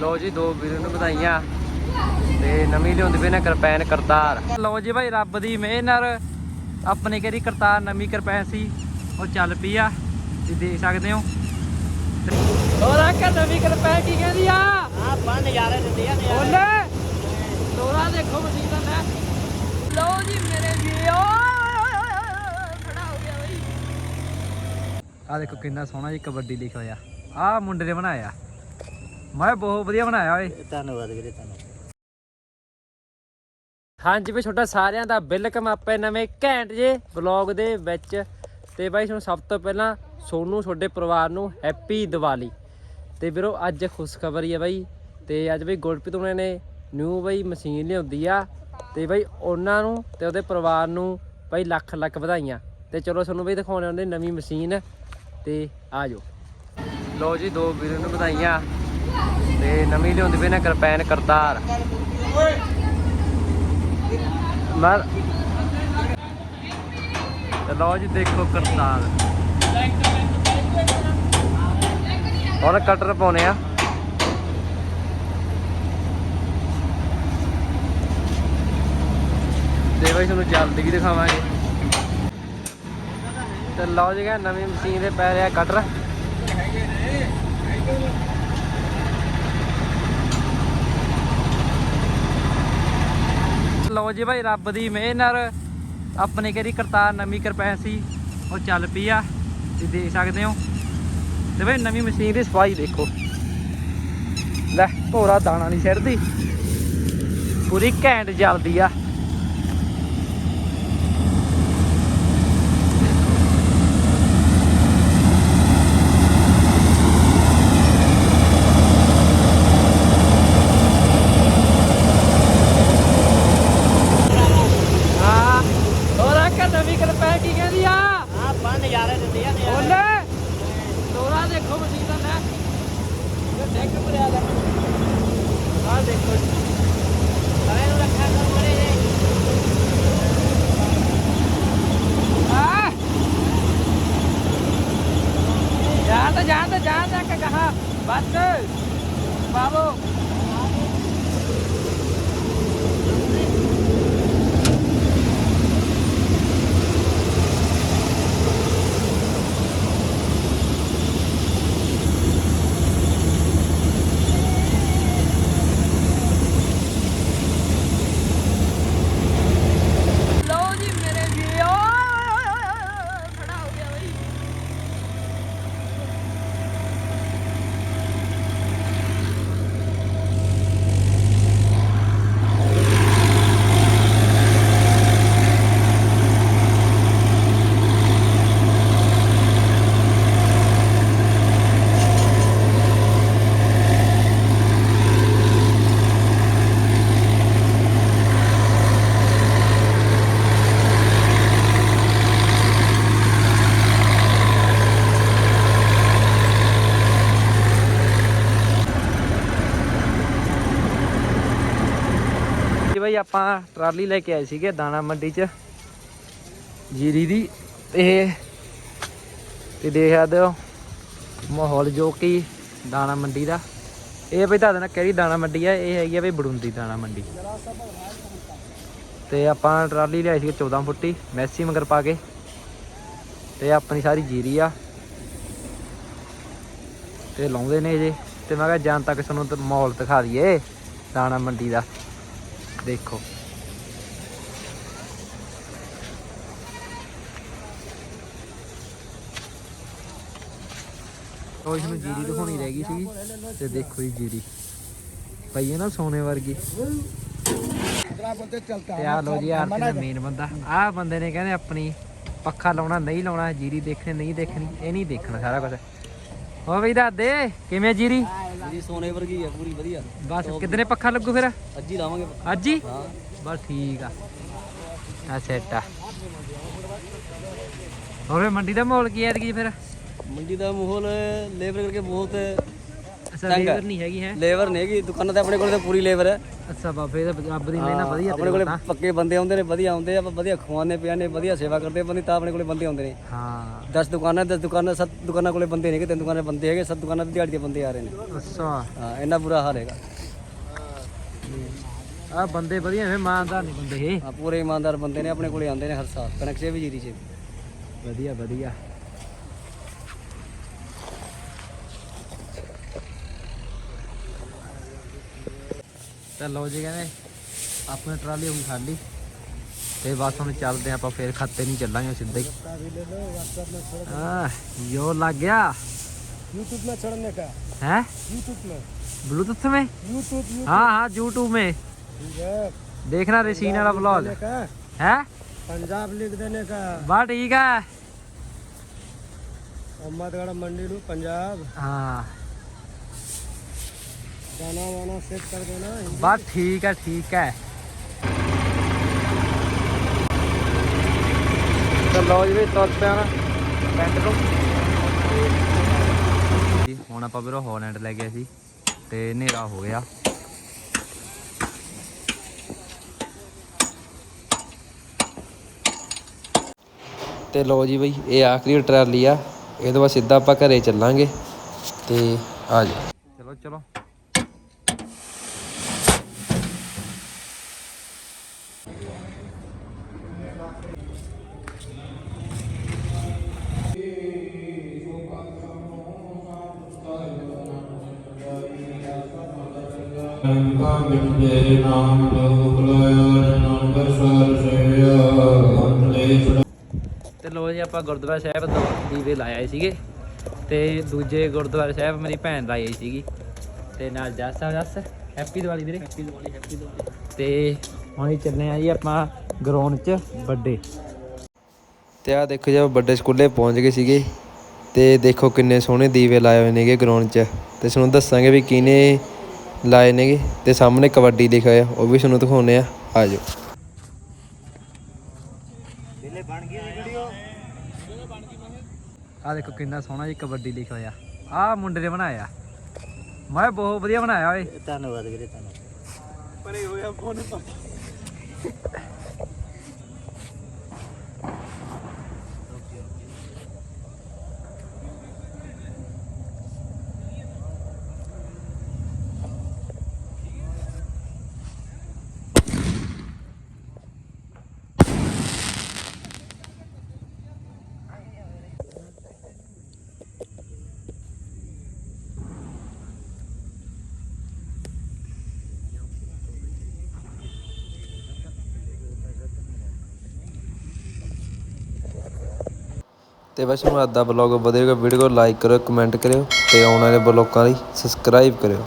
ਲੋ ਜੀ ਦੋ ਵੀਰਾਂ ਨੂੰ ਵਧਾਈਆਂ ਤੇ ਨਵੀਂ ਲਿਆਉਂਦੀ ਪਈ ਨਾ ਕਰਪੈਨ ਕਰਤਾਰ। ਲੋ ਜੀ ਭਾਈ ਰੱਬ ਦੀ ਮਿਹਰ ਨਾਲ ਆਪਣੇ ਕਿਹੜੀ ਕਰਤਾਰ ਨਵੀਂ ਕਰਪੈਨ ਸੀ ਉਹ ਚੱਲ ਪਈ ਆ ਤੁਸੀਂ ਦੇਖ ਸਕਦੇ ਹੋ। ਹੋਰ ਆ ਕਿ ਨਵੀਂ ਕਰਪੈਨ ਕੀ ਕਹਿੰਦੀ ਆ? ਆ ਬੰਦ ਨਜ਼ਾਰੇ ਦਿੰਦੇ ਆ ਓਲੇ ਤੋਰਾ ਦੇਖੋ ਮਸ਼ੀਨ ਦਾ ਮੈਂ। ਲਓ ਜੀ ਮੇਰੇ ਵੀਓ ਖੜਾ ਹੋ ਗਿਆ ਬਈ। ਆ ਦੇਖੋ ਕਿੰਨਾ ਸੋਹਣਾ ਜੀ ਕਬੱਡੀ ਲਿਖਿਆ ਹੋਇਆ। ਆ ਮੁੰਡੇ ਨੇ ਬਣਾਇਆ। ਮੈਂ ਬਹੁਤ ਵਧੀਆ ਬਣਾਇਆ ਓਏ। ਧੰਨਵਾਦ ਵੀਰੇ ਧੰਨਵਾਦ। ਹਾਂਜੀ ਵੀ ਛੋਟਾ ਸਾਰਿਆਂ ਦਾ ਵੈਲਕਮ ਆਪੇ ਨਵੇਂ ਘੈਂਟ ਜੇ ਵਲੌਗ ਦੇ ਵਿੱਚ। ਤੇ ਬਾਈ ਤੁਹਾਨੂੰ ਸਭ ਤੋਂ ਪਹਿਲਾਂ ਸੋਨੂੰ ਤੁਹਾਡੇ ਪਰਿਵਾਰ ਨੂੰ ਹੈਪੀ ਦੀਵਾਲੀ। ਤੇ ਵੀਰੋ ਅੱਜ ਖੁਸ਼ਖਬਰੀ ਹੈ ਬਾਈ। ਤੇ ਅੱਜ ਬਈ ਗੁਰਪ੍ਰੀਤ ਉਹਨਾਂ ਨੇ ਨਿਊ ਬਈ ਮਸ਼ੀਨ ਲਿਆਉਂਦੀ ਆ। ਤੇ ਬਾਈ ਉਹਨਾਂ ਨੂੰ ਤੇ ਉਹਦੇ ਪਰਿਵਾਰ ਨੂੰ ਬਾਈ ਲੱਖ ਲੱਖ ਵਧਾਈਆਂ। ਤੇ ਚਲੋ ਤੁਹਾਨੂੰ ਬਈ ਦਿਖਾਉਣੇ ਉਹਨੇ ਨਵੀਂ ਮਸ਼ੀਨ। ਤੇ ਆ ਜਾਓ। ਲੋ ਜੀ ਦੋ ਵੀਰਾਂ ਨੂੰ ਵਧਾਈਆਂ। ਤੇ ਨਵੀਂ ਲਿਆਉਂਦੀ ਪਈ ਨਾ ਕਰਪੈਨ ਕਰਤਾਰ। ਮੈਂ ਲਓ ਜੀ ਦੇਖੋ ਕਰਤਾਰ। ਹੁਣ ਕਟਰ ਪਾਉਣੇ ਆ। ਦੇ ਬਈ ਤੁਹਾਨੂੰ ਜਲਦੀ ਵੀ ਦਿਖਾਵਾਂਗੇ। ਤੇ ਲਓ ਜੀ ਨਵੀਂ ਮਸ਼ੀਨ ਦੇ ਪੈ ਰਿਹਾ ਕਟਰ। ਲਓ ਜੀ ਭਾਈ, ਰੱਬ ਦੀ ਮਿਹਰ। ਨਾਲ ਆਪਣੇ ਕਿਹੜੀ ਕਰਤਾਰ ਨਵੀਂ ਕਰਪੈਨ ਸੀ, ਉਹ ਚੱਲ ਪਈ ਆ। ਤੁਸੀਂ ਦੇਖ ਸਕਦੇ ਹੋ। ਤੇ ਭਾਈ, ਨਵੀਂ ਮਸ਼ੀਨ ਦੀ ਸਫ਼ਾਈ ਦੇਖੋ। ਲੈ, ਭੋਰਾ ਦਾਣਾ ਨਹੀਂ ਛੱਡਦੀ ਪੂਰੀ ਘੈਂਟ ਚੱਲਦੀ ਆ ਹਾਂ ਹੋਰ ਆ ਕਿ ਨਵੀਂ ਕਰਪੈਨ ਕੀ ਕਹਿੰਦੀ ਆ ਆ ਬੰਦ ਨਜ਼ਾਰੇ ਦਿੰਦੇ ਆ ਨਜ਼ਾਰੇ ਓਲੇ ਤੋਰਾ ਦੇਖੋ ਮਸ਼ੀਨ ਦਾ ਮੈਂ ਇਹ ਡੈਕ ਭਰਿਆ ਦਾ ਆ ਦੇਖੋ ਜੀ। ਸਾਰੇ ਨੂੰ ਰੱਖਿਆ ਕਰ ਮੜੇ ਜੇ ਆ ਜਾ ਤਾਂ ਜਾ ਤਾਂ ਜਾ ਜਾ ਕੇ ਕਹਾ ਬਸ ਬਾਬੂ ਲਓ ਜੀ ਮੇਰੇ ਵੀਓ ਖੜਾ ਹੋ ਗਿਆ ਬਈ ਜੀ ਬਈ ਆਪਾਂ ਟਰਾਲੀ ਲੈ ਕੇ ਆਏ ਸੀਗੇ ਦਾਣਾ ਮੰਡੀ 'ਚ। ਜੀਰੀ ਦੀ। ਤੇ ਤੇ ਦੇਖ ਸਕਦੇ ਹੋ, ਮਾਹੌਲ ਜੋ ਕਿ ਦਾਣਾ ਮੰਡੀ ਦਾ। ਇਹ ਬਈ ਤੁਹਾਡੇ ਨਾਲ ਕਿਹੜੀ ਦਾਣਾ ਮੰਡੀ ਆ? ਇਹ ਹੈਗੀ ਆ ਬਈ ਬੜੁੰਦੀ ਦਾਣਾ ਮੰਡੀ। ਤੇ ਆਪਾਂ ਟਰਾਲੀ ਲਿਆਈ ਸੀ 14 ਫੁੱਟੀ, ਮੈਸੀ ਮਗਰ ਪਾ ਕੇ। ਤੇ ਆਪਣੀ ਸਾਰੀ ਜੀਰੀ ਆ। ਤੇ ਲਾਉਂਦੇ ਨੇ ਜੇ ਤੇ ਮੈਂ ਕਿਹਾ ਜਾਣ ਤੱਕ ਤੁਹਾਨੂੰ ਮਾਹੌਲ ਦਿਖਾ ਦਈਏ ਦਾਣਾ ਮੰਡੀ ਦਾ। ਦੇਖੋ। ਉਹ ਇਸ ਨੂੰ ਜੀਰੀ ਦਿਖਾਉਣੀ ਰਹਿ ਗਈ ਸੀ ਤੇ ਦੇਖੋ ਜੀ ਜੀਰੀ। ਪਈ ਹੈ ਨਾ ਸੋਨੇ ਵਰਗੀ। ਤੇ ਆ ਲੋ ਜੀ ਆਰਤੀ ਦਾ ਮੇਨ ਬੰਦਾ। ਆਹ ਬੰਦੇ ਨੇ ਕਹਿੰਦੇ ਆਪਣੀ ਪੱਖਾ ਲਾਉਣਾ ਨਹੀਂ ਲਾਉਣਾ ਜੀਰੀ ਦੇਖਣੀ ਨਹੀਂ ਦੇਖਣੀ ਇਹ ਨਹੀਂ ਦੇਖਣਾ ਸਾਰਾ ਕੁਝ ਹੋ ਬਈ ਦੱਸਦੇ ਕਿਵੇਂ ਜੀਰੀ? ਜਿਹੜੀ ਸੋਨੇ ਵਰਗੀ ਆ ਪੂਰੀ ਵਧੀਆ। ਬਸ ਕਿਦਨੇ ਪੱਖਾ ਲੱਗੂ ਫਿਰ? ਅੱਜ ਹੀ ਲਾਵਾਂਗੇ ਅੱਜ ਹੀ? ਹਾਂ। ਬਸ ਠੀਕ ਆ। ਆ ਸੈਟ ਆ। ਹੋਰ ਮੰਡੀ ਦਾ ਮਾਹੌਲ ਕੀ ਐ ਐਤਕੀ ਫਿਰ? ਮੰਡੀ ਦਾ ਮਾਹੌਲ ਲੇਬਰ ਕਰਕੇ ਬਹੁਤ ਅੱਛਾ ਤੰਗ ਲੇਬਰ ਨਹੀਂ ਹੈਗੀ ਹੈ? ਲੇਬਰ ਨਹੀਂ ਹੈਗੀ ਦੁਕਾਨਾਂ ਤੇ ਆਪਣੇ ਕੋਲ ਤਾਂ ਪੂਰੀ ਲੇਬਰ ਹੈ। ਅੱਛਾ ਬਾਬੇ ਦਾ ਰੱਬ ਦੀ ਮਿਹਨਤ ਵਧੀਆ ਆਪਣੇ ਕੋਲੇ ਪੱਕੇ ਬੰਦੇ ਆਉਂਦੇ ਨੇ ਵਧੀਆ ਆਉਂਦੇ ਆ ਆਪਾਂ ਵਧੀਆ ਖਵਾਉਂਦੇ ਪਿਆਨੇ ਵਧੀਆ ਸੇਵਾ ਕਰਦੇ ਬੰਦੇ ਤਾਂ ਆਪਣੇ ਕੋਲੇ ਬੰਦੇ ਆਉਂਦੇ ਨੇ। ਹਾਂ। 10 ਦੁਕਾਨਾਂ 10 ਦੁਕਾਨਾਂ ਸੱਤ ਦੁਕਾਨਾਂ ਕੋਲੇ ਬੰਦੇ ਕਿ ਤਿੰਨ ਦੁਕਾਨਾਂ ਬੰਦੇ ਹੈਗੇ ਸੱਤ ਦੁਕਾਨਾਂ ਤੇ ਦਿਹਾੜੀ ਦੇ ਬੰਦੇ ਆ ਰਹੇ ਨੇ। ਅੱਛਾ। ਹਾਂ ਇੰਨਾ ਬੁਰਾ ਹਾਲ ਹੈਗਾ। ਆ ਬੰਦੇ ਵਧੀਆ ਨੇ ਇਮਾਨਦਾਰ ਨਹੀਂ ਬੰਦੇ ਇਹ। ਆ ਪੂਰੇ ਇਮਾਨਦਾਰ ਬੰਦੇ ਨੇ ਆਪਣੇ ਕੋਲੇ ਆਉਂਦੇ ਨੇ ਹਰ ਸਾਲ ਕਣਕ 'ਚ ਵੀ ਜੀਰੀ 'ਚ। ਵਧੀਆ ਵਧੀਆ। ਤਾਂ ਲੋ ਜੀ ਕਹਿੰਦੇ ਆਪਣੀ ਟਰਾਲੀ ਹੁਣ ਖਾਲੀ ਤੇ ਬਸ ਹੁਣ ਚੱਲਦੇ ਆਪਾਂ ਫੇਰ ਖਾਤੇ ਨਹੀਂ ਚੱਲਾਂਗੇ ਸਿੱਧਾ ਹੀ ਹਾਂ ਯੋ ਲੱਗ ਗਿਆ YouTube में चढ़ने का है YouTube में ब्लूटूथ में YouTube हाँ हाँ यूट्यूब में देखना रेसीन वाला ब्लॉग का है पंजाब लिख देने का बा ठीक है अहमदगढ़ मंडी लू पंजाब हाँ गाना वाना सेट कर देना बस ठीक है ठीक है ਤਾਂ ਲਓ ਜੀ ਵੀ ਤੁਰ ਪਿਆ ਨਾ ਪਿੰਡ ਤੋਂ ਜੀ, ਹੁਣ ਆਪਾਂ ਵੀਰੋ ਹੌਲੈਂਡ ਲੈ ਗਏ ਸੀ ਤੇ ਹਨੇਰਾ ਹੋ ਗਿਆ ਤੇ ਲਓ ਜੀ ਬਈ ਇਹ ਆਖਰੀ ਟਰਾਲੀ ਆ ਇਹ ਤੋਂ ਬਾਅਦ ਸਿੱਧਾ ਆਪਾਂ ਘਰੇ ਚੱਲਾਂਗੇ ਤੇ ਆ ਜਾ ਚਲੋ ਚਲੋ ਦੇ ਨਾਮ ਲੋਕ ਲਾਇਆ ਨਾਨਕ ਸਰ ਸੇਵਿਆ ਅੰਤਲੇ ਤੇ ਲੋ ਜੀ ਆਪਾਂ ਗੁਰਦੁਆਰਾ ਸਾਹਿਬ ਤੋਂ ਦੀਵੇ ਲਾਏ ਸੀਗੇ ਤੇ ਦੂਜੇ ਗੁਰਦੁਆਰਾ ਸਾਹਿਬ ਮੇਰੀ ਭੈਣ ਲਾਈ ਆਈ ਸੀਗੀ ਤੇ ਨਾਲ ਜੱਸ ਆ ਜੱਸ। ਹੈਪੀ ਦੀਵਾਲੀ ਵੀਰੇ। Happy Diwali happy Diwali. ਤੇ ਹੁਣ ਹੀ ਚੱਲੇ ਆ ਜੀ ਆਪਾਂ ਗਰਾਊਂਡ 'ਚ ਵੱਡੇ। ਤੇ ਆ ਦੇਖੋ ਜੀ ਵੱਡੇ ਸਕੂਲੇ ਪਹੁੰਚ ਗਏ ਸੀਗੇ। ਤੇ ਦੇਖੋ ਕਿੰਨੇ ਸੋਹਣੇ ਦੀਵੇ ਲਾਏ ਹੋਏ ਨੇਗੇ ਗਰਾਊਂਡ 'ਚ। ਤੇ ਤੁਹਾਨੂੰ ਦੱਸਾਂਗੇ ਵੀ ਕਿਹਨੇ ਲਾਏ ਨੇਗੇ ਤੇ ਸਾਹਮਣੇ ਕਬੱਡੀ ਲਿਖਿਆ ਹੋਇਆ ਉਹ ਵੀ ਤੁਹਾਨੂੰ ਦਿਖਾਉਨੇ ਆ ਆ ਜਾਓ ਆ ਦੇਖੋ ਕਿੰਨਾ ਸੋਹਣਾ ਜੀ ਕਬੱਡੀ ਲਿਖਿਆ ਹੋਇਆ। ਆ ਮੁੰਡੇ ਨੇ ਬਣਾਇਆ। ਮੈਂ ਬਹੁਤ ਵਧੀਆ ਬਣਾਇਆ ਓਏ। ਧੰਨਵਾਦ ਵੀਰੇ ਧੰਨਵਾਦ। ਪਰੇ ਹੋਇਆ ਫੋਨ ਤੇ ਬਸ ਹੁਣ ਅੱਜ ਦਾ ਬਲੌਗ ਵਧੀਆ ਵੀਡੀਓ ਲਾਈਕ ਕਰਿਓ ਕਮੈਂਟ ਕਰਿਓ ਤੇ ਆਉਣ ਵਾਲੇ ਬਲੌਗਾਂ ਲਈ ਸਬਸਕ੍ਰਾਈਬ ਕਰਿਓ।